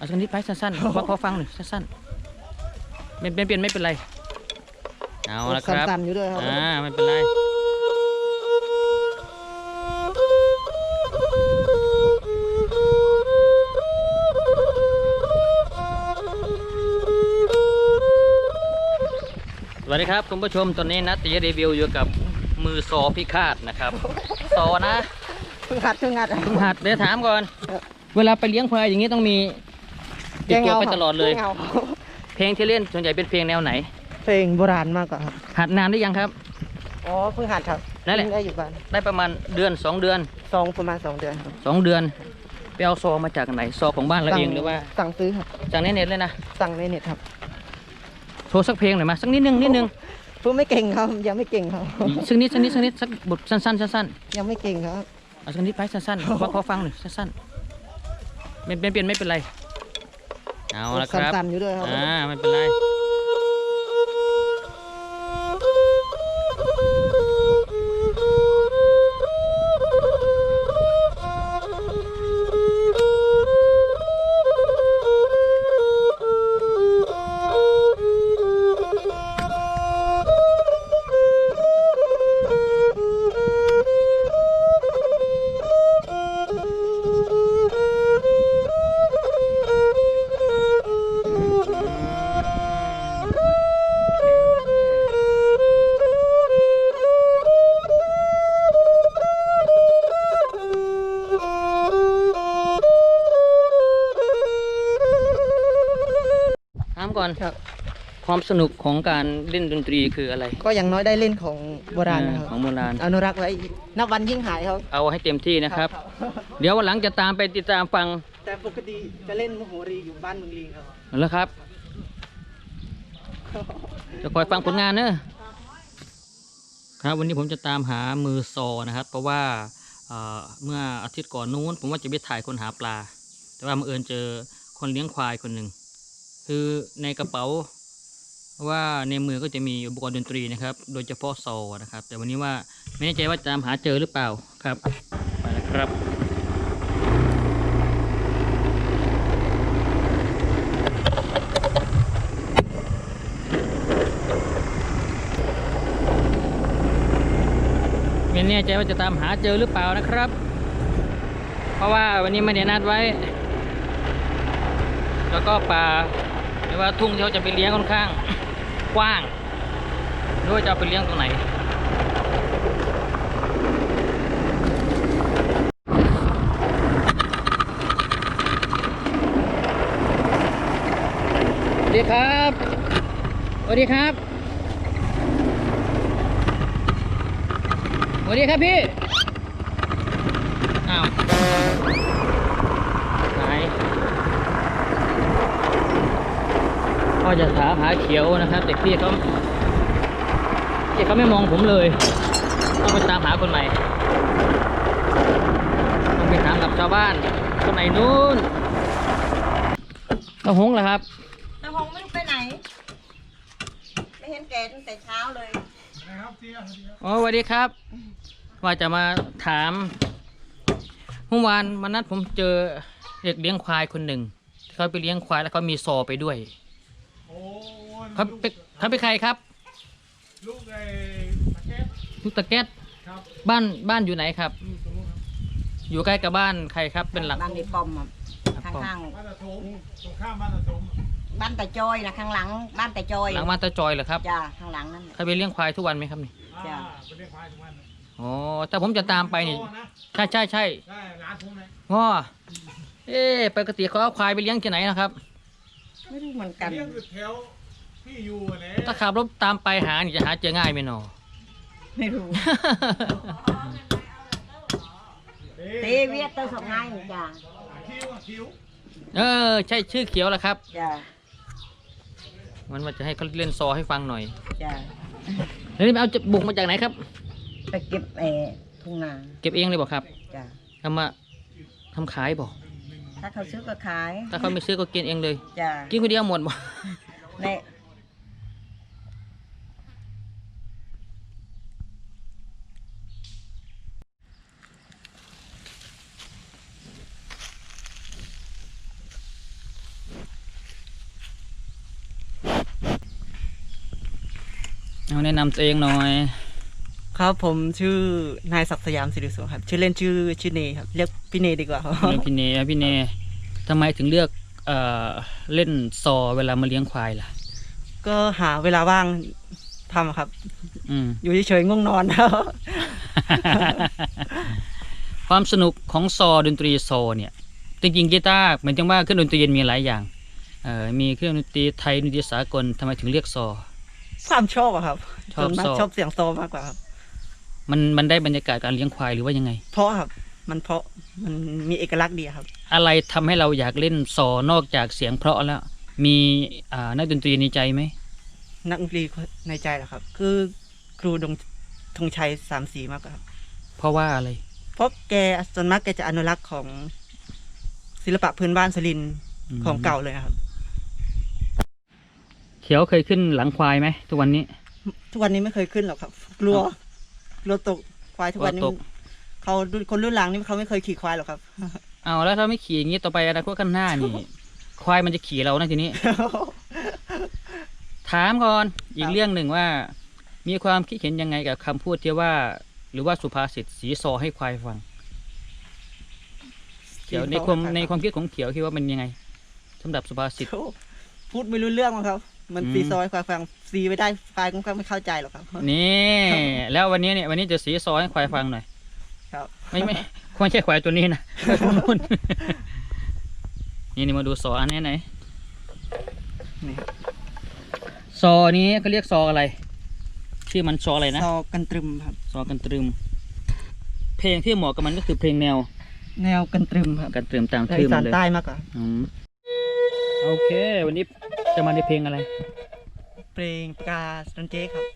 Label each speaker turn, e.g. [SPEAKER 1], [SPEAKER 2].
[SPEAKER 1] เอาสักนิดไปสั้นๆขอขอฟังหน่อยสั้นๆเป็นเป็นเป็นไม่เป็นไรเอาละครับ
[SPEAKER 2] สั่นๆอยู่ด้วยครับ
[SPEAKER 1] อ่าไม่เป็นไรสวัสดีครับคุณผู้ชมตอนนี้นัดตีรีวิวอยู่กับมือซอพิฆาตนะครับซอนะ
[SPEAKER 2] เพิ่งหัดเพิ่งหัด
[SPEAKER 1] เพิ่งหัดเดี๋ยวถามก่อน เวลาไปเลี้ยงควายอย่างนี้ต้องมี ติดตัวไปตลอดเลย
[SPEAKER 2] แกงา
[SPEAKER 1] เพลงที่เล่นส่วนใหญ่เป็นเพลงแนวไหน
[SPEAKER 2] เพลงโบราณมากกว่าครับ
[SPEAKER 1] หัดนานหรือยังครับ
[SPEAKER 2] อ๋อเพิ่งหัดครับ
[SPEAKER 1] นั่นแหละ
[SPEAKER 2] เพิ่งได้อยู่บ้าน
[SPEAKER 1] ได้ประมาณเดือนสองเดือน
[SPEAKER 2] สองประมาณสองเดือนครับ
[SPEAKER 1] สองเดือนไปเอาซอมาจากไหนซอของบ้านเราเองหรือว่า
[SPEAKER 2] สั่งซื้อครับ
[SPEAKER 1] จากในเน็ตเลยนะ
[SPEAKER 2] สั่งในเน็ตครับ
[SPEAKER 1] โชว์สักเพลงหน่อยมาสักนิดนึงนิดนึง
[SPEAKER 2] พูดไม่เก่งครับ ยังไม่เก่งครับ
[SPEAKER 1] สักนิดสักนิดสักนิดสักบทสั้นๆสั้น
[SPEAKER 2] ยังไม่เก่งครับ
[SPEAKER 1] ๆเอาสักนิดไปสั้นๆขอขอฟังหน่อยสั้นๆเป็นเป็นเป็นไม่เป็นไร เอาละครับ
[SPEAKER 2] สั่นๆอยู่ด้วยครับ
[SPEAKER 1] อ่าไม่เป็นไร ก่อน
[SPEAKER 2] ครับ
[SPEAKER 1] ความสนุกของการเล่นดนตรีคืออะไร
[SPEAKER 2] ก็อย่างน้อยได้เล่นของโบราณนะครับ
[SPEAKER 1] ของโบราณ
[SPEAKER 2] อนุรักษ์ไว้นับวันยิ่งหายครับ
[SPEAKER 1] เอาให้เต็มที่นะครับ เดี๋ยววันหลังจะตามไปติดตามฟัง
[SPEAKER 2] แต่ปกติจะเล่นมโหรีอยู่บ้านเมืองลิงครับ
[SPEAKER 1] แล้วครับ จะคอยฟังผลงานเนอะครับวันนี้ผมจะตามหามือซอนะครับ เพราะว่าเอ่อเมื่ออาทิตย์ก่อนนู้น ผมว่าจะไปถ่ายคนหาปลา แต่ว่าบังเอิญเจอคนเลี้ยงควายคนหนึ่ง คือในกระเป๋าว่าในมือก็จะมีอุปกรณ์ดนตรีนะครับ โดยเฉพาะโซนะครับ แต่วันนี้ว่าไม่แน่ใจว่าจะตามหาเจอหรือเปล่าครับไปแล้วครับไม่แน่ใจว่าจะตามหาเจอหรือเปล่านะครับ เพราะว่าวันนี้ไม่ได้นัดไว้ แล้วก็ป่าหรือว่าทุ่งที่เขาจะไปเลี้ยงค่อนข้างกว้างไม่รู้ว่าจะไปเลี้ยงตรงไหน สวัสดีครับ สวัสดีครับ สวัสดีครับพี่ อ้าวหาย ก็จะถามหาเขียวนะครับแต่พี่เขาพี่เขาไม่มองผมเลย ต้องไปตามหาคนใหม่ต้องไปถามกับชาวบ้านคนไหนนู้นต้องหงส์เหรอครับ
[SPEAKER 3] น้าหงไม่รู้ไปไหน ไม่เห็นแกตั้งแต่เช้าเลย
[SPEAKER 1] อ๋อสวัสดีครับ ว่าจะมาถามเมื่อวานวันนั้นผมเจอเด็กเลี้ยงควายคนหนึ่งเขาไปเลี้ยงควายแล้วเขามีซอไปด้วย
[SPEAKER 4] โอ้ย
[SPEAKER 1] เขาเป็นเขาเป็นใครครับ
[SPEAKER 4] ลูกไอ้ตะแก๊ส
[SPEAKER 1] ลูกตะแก๊ส
[SPEAKER 4] ครับ
[SPEAKER 1] บ้านบ้านอยู่ไหนครับ
[SPEAKER 4] ลูกตรงนู้นครับ
[SPEAKER 1] อยู่ใกล้กับบ้านใครครับเป็นหลัง
[SPEAKER 3] บ้านในปอมอะข้าง
[SPEAKER 4] บ้านตะโถมตรงข้ามบ้านตะโถม
[SPEAKER 3] ๆบ้านแต่จอยนะข้างหลัง บ้านแต่จอย
[SPEAKER 1] หลังบ้านตาจอยเหรอครับ
[SPEAKER 3] จ้าข้างหลังนั่นน่ะ
[SPEAKER 1] เขาไปเลี้ยงควายทุกวันไหมครับนี่
[SPEAKER 4] อ่า
[SPEAKER 3] จ้ะ
[SPEAKER 4] ไปเลี้ยงควายทุกวันเลย
[SPEAKER 1] อ๋อถ้าผมจะตามไปนี่
[SPEAKER 4] โอ้นะ
[SPEAKER 1] ใช่ใช่ใช่
[SPEAKER 4] ใช่ร้านผมเลย
[SPEAKER 1] ง้อเอ๊ะปกติเขาเอาควายไปเลี้ยงที่ไหนนะครับ
[SPEAKER 3] ไม่รู้เหมือนกัน
[SPEAKER 4] เลี้ยงอยู่แถวที่อยู่อะเนี่ย
[SPEAKER 1] ถ้าขับรถตามไปหานี่จะหาเจอง่ายไหมหนอ
[SPEAKER 3] ไม่รู้ เตเวียดเตอร์สองไงจ้า
[SPEAKER 4] คิวอะคิว
[SPEAKER 1] เออ ใช่ชื่อเขียวแหละครับ
[SPEAKER 3] จ้า
[SPEAKER 1] มันว่าจะให้เขาเล่นซอให้ฟังหน่อย
[SPEAKER 3] จ้า
[SPEAKER 1] แล้วนี่ไปเอาจะบุกมาจากไหนครับ
[SPEAKER 3] ไปเก็บเออทุ่งนา
[SPEAKER 1] เก็บเองเลยบอกครับ
[SPEAKER 3] จ้า
[SPEAKER 1] ทำมาทำขายบอก
[SPEAKER 3] ถ้าเขาซื้อก็ขาย
[SPEAKER 1] ถ้าเขาไม่ซื้อก็กินเองเลย
[SPEAKER 3] จ้ะ
[SPEAKER 1] กินคนเดียวหมดบ่
[SPEAKER 3] ใน
[SPEAKER 1] เอาแนะนำตัวเองหน่อย
[SPEAKER 2] ครับผมชื่อนายศักดิ์สยามสิริสุขครับ ชื่อเล่นชื่อชื่อเนครับ เรียกพี่เนดีกว่าครับ
[SPEAKER 1] เรื่องพี่เนอะพี่เนทำไมถึงเลือกเอ่อเล่นซอเวลามาเลี้ยงควายล่ะ
[SPEAKER 2] ก็หาเวลาว่างทำครับ
[SPEAKER 1] อืม
[SPEAKER 2] อยู่เฉยๆง่วงนอนครับ
[SPEAKER 1] ความสนุกของซอดนตรีซอเนี่ย จริงๆกีตาร์หมายถึงว่าเครื่องดนตรีมีหลายอย่างเอ่อมีเครื่องดนตรีไทยดนตรีสากลทำไมถึงเรียกซอ
[SPEAKER 2] ความชอบอะครับ
[SPEAKER 1] ชอบ
[SPEAKER 2] ส่วนมาก
[SPEAKER 1] โซ่
[SPEAKER 2] ชอบเสียงโซมากกว่าครับ
[SPEAKER 1] มันมันได้บรรยากาศการเลี้ยงควายหรือว่ายังไง
[SPEAKER 2] เพราะครับ มันเพราะมันมีเอกลักษณ์ดีครับ
[SPEAKER 1] อะไรทำให้เราอยากเล่นซอนอกจากเสียงเพราะแล้ว มีอ่านักดนตรีในใจไหม
[SPEAKER 2] นักดนตรีในใจเหรอครับ คือครูดงธงชัยสามสีมากกว่าครับ
[SPEAKER 1] เพราะว่าอะไร
[SPEAKER 2] เพราะแกส่วนมากแกจะอนุรักษ์ของศิลปะพื้นบ้านสลินทร์
[SPEAKER 1] ม
[SPEAKER 2] ของเก่าเลยครับ
[SPEAKER 1] เขียวเคยขึ้นหลังควายไหมทุกวันนี้
[SPEAKER 2] ทุกวันนี้ไม่เคยขึ้นหรอกครับ กลัว กลัวตกควายทุกวันนี้
[SPEAKER 1] กลัวตก
[SPEAKER 2] เขาคนรุ่นหลังนี่เขาไม่เคยขี่ควายหรอกครับ
[SPEAKER 1] เอาแล้วถ้าไม่ขี่อย่างนี้ต่อไปอนาคตข้างหน้านี่ ควายมันจะขี่เรานะทีนี้ ถามก่อนอี
[SPEAKER 2] ค
[SPEAKER 1] ก
[SPEAKER 2] รับ
[SPEAKER 1] เรื่องหนึ่งว่า มีความคิดเห็นยังไงกับคำพูดที่ว่า หรือว่าสุภาษิตสีซอให้ควายฟังเขียวในความในความคิดของเขียวคิดว่ามันยังไงสำหรับสุภาษิต
[SPEAKER 2] โอ้พูดไม่รู้เรื่องมั้งครับ มัน
[SPEAKER 1] อืม
[SPEAKER 2] ตีซอยควายฟังซีไม่ได้ควายก็ไม่เข้าใจหรอกครับ
[SPEAKER 1] นี่ แล้ววันนี้เนี่ยวันนี้จะสีซอให้ควายฟังหน่อย
[SPEAKER 2] ครับ
[SPEAKER 1] ไม่ไม่ควรใช่ควายตัวนี้นะควายตัวนู้นนี่นี่มาดูซออันนี้ไหน
[SPEAKER 2] นี่ครับ
[SPEAKER 1] ซอนี้เขาเรียกซออะไร ชื่อมันซออะไรนะ
[SPEAKER 2] ซอกันตรึมครับ
[SPEAKER 1] ซอกันตรึม เพลงที่เหมาะกับมันก็คือเพลงแนว
[SPEAKER 2] แนวกันตรึมครับ
[SPEAKER 1] กันตรึมตาม
[SPEAKER 2] ใน
[SPEAKER 1] ชื่อ
[SPEAKER 2] อี
[SPEAKER 1] มั
[SPEAKER 2] สานน
[SPEAKER 1] เลย
[SPEAKER 2] ใต้มากกว่า
[SPEAKER 1] อืมโอเค วันนี้ จะมาในเพลงอะไร
[SPEAKER 2] เพลงปากกาสตันเจครับ